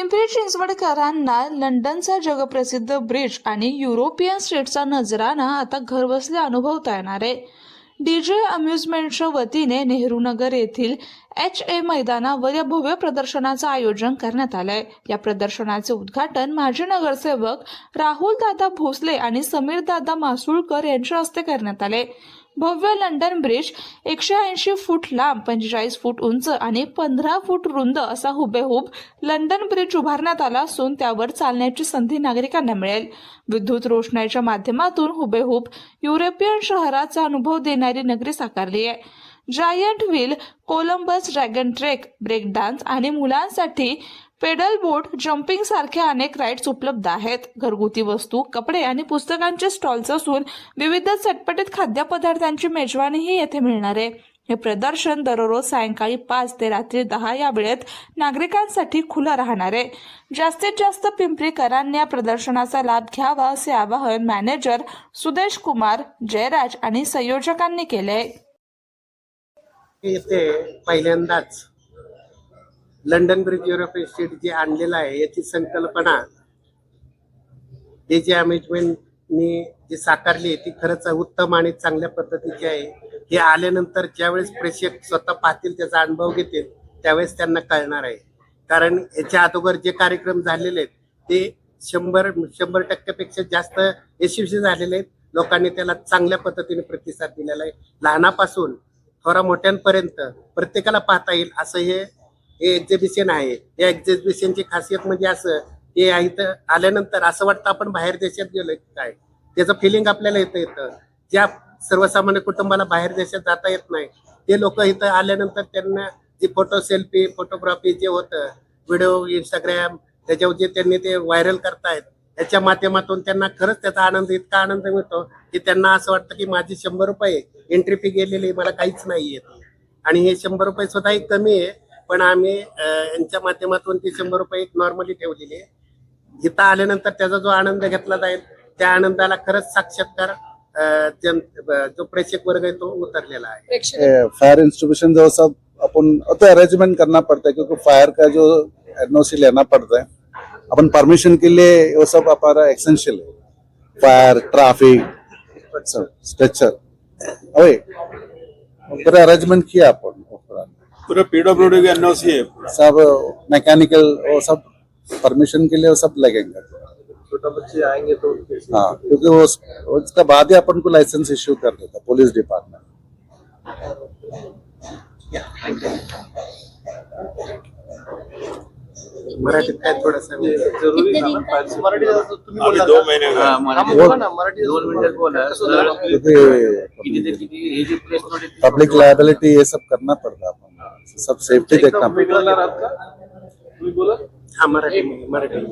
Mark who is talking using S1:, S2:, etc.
S1: पिंपरी चिंचवडकरांना लंडनचा जगप्रसिद्ध ब्रिज आणि युरोपियन स्टेटचा नजराना आता घरबसल्या अनुभवता येणार आहे. डीजे अम्युजमेंटच्या वतीने नेहरू नगर येथील एच ए मैदानावर या भव्य प्रदर्शनाचं आयोजन करण्यात आलंय. या प्रदर्शनाचे उद्घाटन माजी नगरसेवक राहुल दादा भोसले आणि समीर दादा मासुळकर यांच्या हस्ते करण्यात आले. भव्य लंडन ब्रिज एकशे ऐंशी फूट लांब पंचेचाळीस फूट उंच आणि पंधरा फूट रुंद असा हुबेहूब लंडन ब्रिज उभारण्यात आला असून त्यावर चालण्याची संधी नागरिकांना मिळेल. विद्युत रोषणाईच्या माध्यमातून हुबेहूब युरोपियन शहराचा अनुभव देणारी नगरी साकारली आहे. Giant wheel Columbus dragon trek break dance आणि मुलांसाठी पेडल बोट जम्पिंग सारख्या अनेक राईड्स उपलब्ध आहेत. घरगुती वस्तू कपडे आणि पुस्तकांचे स्टॉल्स असून विविध चटपटीत खाद्यपदार्थांची मेजवानीही येथे मिळणार आहे. हे प्रदर्शन दररोज सायंकाळी पाच ते रात्री दहा या वेळेत नागरिकांसाठी खुलं राहणार आहे. जास्तीत जास्त पिंपरीकरांनी या प्रदर्शनाचा लाभ घ्यावा असे आवाहन मॅनेजर सुदेश कुमार जयराज आणि संयोजकांनी केले
S2: इथे पहिल्यांदाच लंडन ब्रिज युरोपियन स्टेट जे आणलेलं आहे याची संकल्पना हे जे अमेजमेंटनी जी साकारली आहे ती खरंच उत्तम आणि चांगल्या पद्धतीची आहे. हे आल्यानंतर ज्यावेळेस प्रेक्षक स्वतः पाहतील त्याचा अनुभव घेतील त्यावेळेस त्यांना कळणार आहे. कारण याच्या अगोदर जे कार्यक्रम झालेले आहेत ते शंभर शंभर टक्क्यापेक्षा जास्त यशस्वी झालेले आहेत. लोकांनी त्याला चांगल्या पद्धतीने प्रतिसाद दिलेला आहे. लहानापासून थोडा मोठ्यांपर्यंत प्रत्येकाला पाहता येईल. असं हे हे एक्झिबिशन आहे. या एक्झिबिशनची खासियत म्हणजे असं हे इथं आल्यानंतर असं वाटतं आपण बाहेर देशात गेलो काय? त्याचं फिलिंग आपल्याला इथं येतं. ज्या सर्वसामान्य कुटुंबाला बाहेर देशात जाता येत नाही ते लोक इथं आल्यानंतर त्यांना जी फोटो सेल्फी फोटोग्राफी जे होतं व्हिडिओ इंस्टाग्राम त्याच्यावर जे त्यांनी ते व्हायरल करतायत त्याच्या माध्यमातून त्यांना खरंच त्याचा आनंद इतका आनंद मिळतो की त्यांना असं वाटतं की माझी शंभर रुपये एंट्री फी गेलेली मला काहीच नाही येत आणि हे शंभर रुपये स्वतः एक कमी आहे पण आम्ही यांच्या माध्यमातून ती शंभर रुपये एक नॉर्मली ठेवलेली आहे. इथं आल्यानंतर त्याचा जो आनंद घेतला जाईल त्या आनंदाला खरंच साक्षात्कार जो प्रेक्षक वर्ग आहे तो उतरलेला आहे.
S3: फायर इंस्टीट्यूशन जो सब अपन तो अरेंजमेंट करना पड़ता है क्योंकि फायर का जो एनओसी लेना पड़ता है अपन परमिशन के लिए वो सब हमारा एसेंशियल है। फायर ट्रैफ़िक स्ट्रक्चर अवे पूरा अरेंजमेंट किया अपन पूरा।
S4: पीडब्ल्यूडी का एनओसी है
S3: सब मैकेनिकल वो सब परमिशन के लिए वो सब लगेंगे।
S5: छोटा बच्चे आएँगे तो
S3: हाँ क्योंकि वो उसका बाद ही अपन को लाइसेंस इश्यू कर देता पुलिस डिपार्टमेंट
S2: मराठीत काय थोडंसं
S5: जरूरी ना मराठी जरा तुम्ही
S4: अभी
S5: बोला
S4: दो
S5: ना.
S4: महीने
S5: हा,
S4: का
S5: मराठी बोला ना मराठी दोन मिनिटात बोला.
S3: क्योंकि
S5: किती ते किती हे जे प्रेस नोटीस
S3: पब्लिक लाइबिलिटी ये सब करना पड़ता है अपन सब सेफ्टी देखना
S5: एकदम
S3: पड़ता
S5: बिघडणार आहात का? तुम्ही बोला.
S2: हा मराठी मराठी